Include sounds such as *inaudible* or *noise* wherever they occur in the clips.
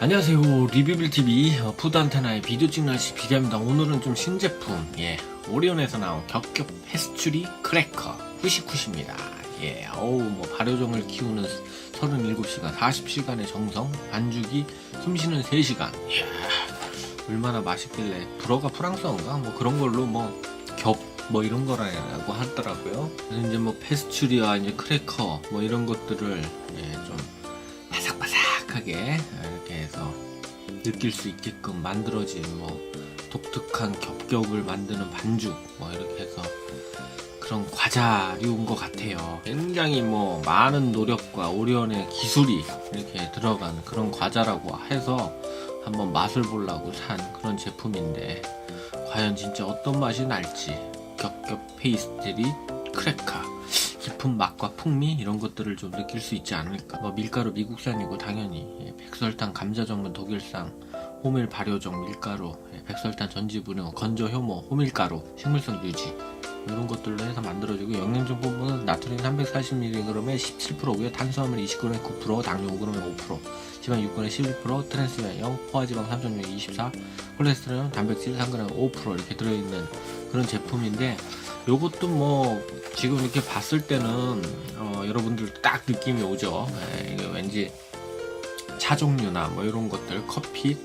안녕하세요. 리뷰빌TV 어, 푸드 안테나의 비디오 찍는 시 비디오입니다. 오늘은 좀 신제품 예 오리온에서 나온 겹겹 페스츄리 크래커 후시쿠시입니다. 예 어우 뭐 발효종을 키우는 37시간 40시간의 정성 반죽이 숨쉬는 3시간. 이야 얼마나 맛있길래 불어가 프랑스어인가? 뭐 그런 걸로 뭐 겹 뭐 이런 거라고 하더라고요. 그래서 이제 뭐 페스츄리와 이제 크래커 뭐 이런 것들을 예 좀 바삭바삭하게 이렇게 해서 느낄 수 있게끔 만들어진 뭐 독특한 겹겹을 만드는 반죽 뭐 이렇게 해서 그런 과자류인 것 같아요. 굉장히 뭐 많은 노력과 오리온의 기술이 이렇게 들어간 그런 과자라고 해서 한번 맛을 보려고 산 그런 제품인데 과연 진짜 어떤 맛이 날지 겹겹 페이스트리 크래커 깊은 맛과 풍미 이런 것들을 좀 느낄 수 있지 않을까. 뭐 밀가루 미국산이고 당연히 예, 백설탕 감자 전분 독일산 호밀 발효종 밀가루 예, 백설탕 전지분유 건조 효모 호밀가루 식물성 유지 이런 것들로 해서 만들어지고 영양제 부분은 나트륨 340mg에 17%고요 탄수화물 29g에 9% 당뇨 5g에 5% 지방 6g에 11% 트랜스면 0 포화지방 3.6에 24 콜레스테롤 단백질 3g에 5% 이렇게 들어있는 그런 제품인데 요것도 뭐 지금 이렇게 봤을 때는 어, 여러분들 딱 느낌이 오죠. 예, 이게 왠지 차 종류나 뭐 이런 것들 커피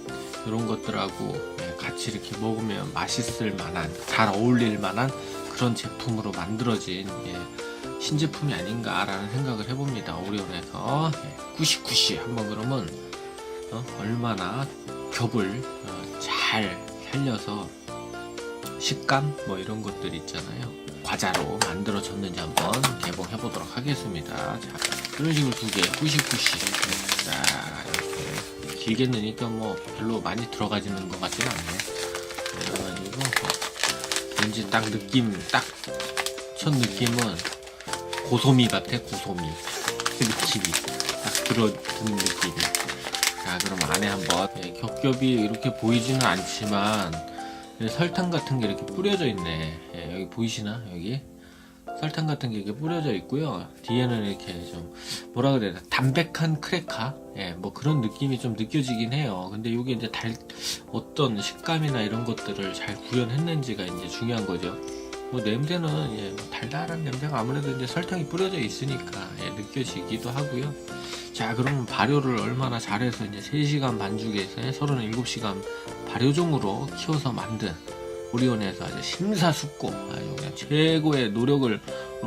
이런 것들하고 예, 같이 이렇게 먹으면 맛있을 만한 잘 어울릴 만한 그런 제품으로 만들어진 예, 신제품이 아닌가라는 생각을 해봅니다. 오리온에서 예, 구시구시 한번 그러면 어, 얼마나 겹을 어, 잘 살려서 식감 뭐 이런 것들 있잖아요. 과자로 만들어졌는지 한번 개봉해 보도록 하겠습니다. 자, 이런 식으로 두 개, 구시구시. 자, 이렇게 길게 넣으니까 뭐 별로 많이 들어가지는 것 같지는 않네. 그래가지고 왠지 딱 느낌, 딱 첫 느낌은 고소미 같아, 고소미. *laughs* 느낌이 딱 들어드는 느낌이. 자, 그럼 안에 한번 예, 겹겹이 이렇게 보이지는 않지만 예, 설탕 같은 게 이렇게 뿌려져 있네. 예, 여기 보이시나? 여기 설탕 같은 게 이렇게 뿌려져 있고요. 뒤에는 이렇게 좀 뭐라 그래야 되나 담백한 크래커, 예, 뭐 그런 느낌이 좀 느껴지긴 해요. 근데 이게 이제 달 어떤 식감이나 이런 것들을 잘 구현했는지가 이제 중요한 거죠. 뭐 냄새는 예, 뭐 달달한 냄새가 아무래도 이제 설탕이 뿌려져 있으니까 예, 느껴지기도 하고요. 자, 그러면 발효를 얼마나 잘해서 이제 3시간 반죽에서 37시간 발효종으로 키워서 만든 오리온에서 아주 심사숙고 아주 그냥 최고의 노력을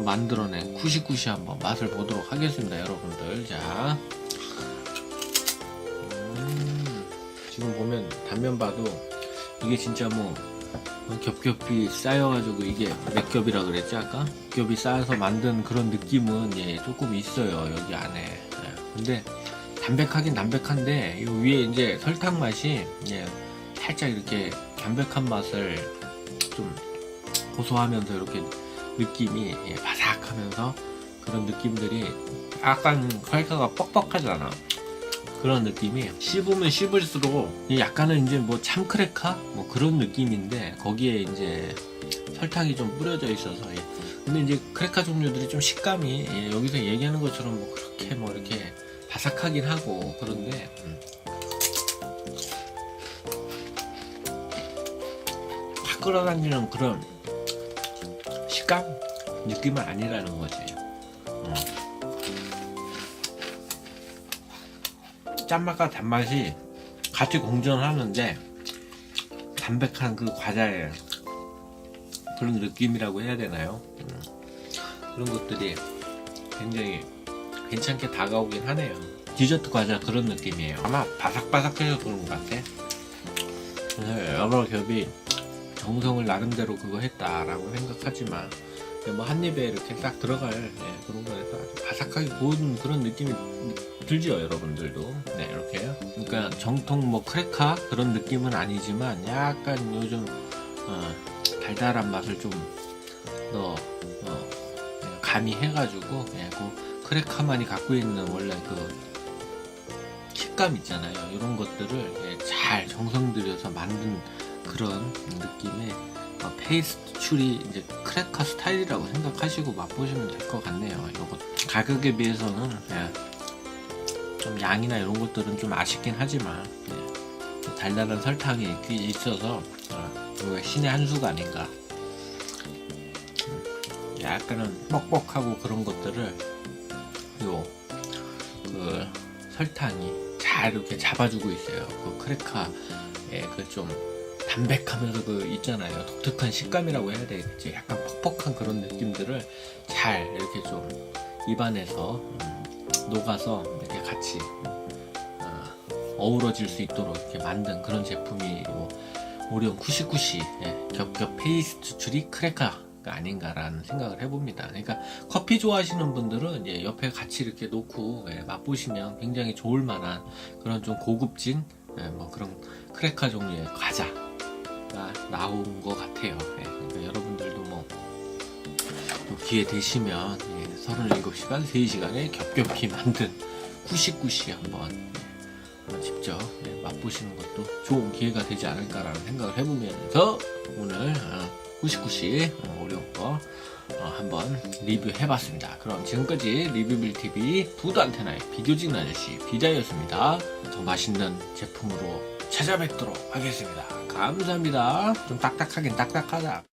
만들어낸 쿠시쿠시 한번 맛을 보도록 하겠습니다, 여러분들. 자, 음, 지금 보면 단면 봐도 이게 진짜 뭐 겹겹이 쌓여가지고 이게 몇 겹이라 그랬지 아까? 겹이 쌓여서 만든 그런 느낌은 예 조금 있어요 여기 안에. 예, 근데 담백하긴 담백한데 이 위에 이제 설탕 맛이 예 살짝 이렇게 담백한 맛을 좀 고소하면서 이렇게 느낌이 예, 바삭하면서 그런 느낌들이 약간 퀄카가 뻑뻑하잖아. 그런 느낌이 씹으면 씹을수록 이 약간은 이제 뭐 참크래커 뭐 그런 느낌인데 거기에 이제 설탕이 좀 뿌려져 있어서 예. 근데 이제 크래커 종류들이 좀 식감이 예, 여기서 얘기하는 것처럼 뭐 그렇게 뭐 이렇게 바삭하긴 하고 그런데 음. 확 끌어당기는 그런 식감 느낌은 아니라는 거지. 음. 짠맛과 단맛이 같이 공존하는데 담백한 그 과자의 그런 느낌이라고 해야 되나요? 음. 그런 것들이 굉장히 괜찮게 다가오긴 하네요. 디저트 과자 그런 느낌이에요. 아마 바삭바삭해서 그런 것 같아. 그래서 여러 겹이 정성을 나름대로 그거 했다라고 생각하지만 뭐 한 입에 이렇게 딱 들어갈 예, 그런 거에서 아주 바삭하게 구운 그런 느낌이 들죠 여러분들도 네 이렇게 그러니까 정통 뭐 크래커 그런 느낌은 아니지만 약간 요즘 어, 달달한 맛을 좀더 어, 예, 가미해가지고 예, 그 크래커만이 갖고 있는 원래 그 식감 있잖아요 이런 것들을 예, 잘 정성 들여서 만든 그런 느낌의 어, 페이스트 추리 이제 크래커 스타일이라고 생각하시고 맛보시면 될 것 같네요. 요거 가격에 비해서는 예, 좀 양이나 이런 것들은 좀 아쉽긴 하지만 예, 좀 달달한 설탕이 있- 있어서 어, 이거 신의 한 수가 아닌가. 음, 약간은 뻑뻑하고 그런 것들을 설탕이 잘 이렇게 잡아주고 있어요. 그 크래카의 그 좀 담백하면서 그 있잖아요. 독특한 식감이라고 해야 되겠지. 약간 퍽퍽한 그런 느낌들을 잘 이렇게 좀 입안에서 음, 녹아서 이렇게 같이 어, 어우러질 수 있도록 이렇게 만든 그런 제품이 요 오리온 쿠시쿠시 예, 겹겹 페이스트 추리 크래 커가 아닌가라는 생각을 해봅니다. 그러니까 커피 좋아하시는 분들은 이제 옆에 같이 이렇게 놓고 예, 맛보시면 굉장히 좋을 만한 그런 좀 고급진 예, 뭐 그런 크래커 종류의 과자가 나온 것 같아요. 예, 그러니까 여러분들도 뭐또 기회 되시면 예, 37시간 3시간에 겹겹이 만든 한번 예, 한번 직접 예, 맛보시는 것도 좋은 기회가 되지 않을까라는 생각을 해보면서 오늘 어, 어, 어려운 거 어, 한번 리뷰해봤습니다. 그럼 지금까지 리뷰빌TV 푸드 안테나의 비디오 찍는 아저씨 비자였습니다. 더 맛있는 제품으로 찾아뵙도록 하겠습니다. 감사합니다. 좀 딱딱하긴 딱딱하다.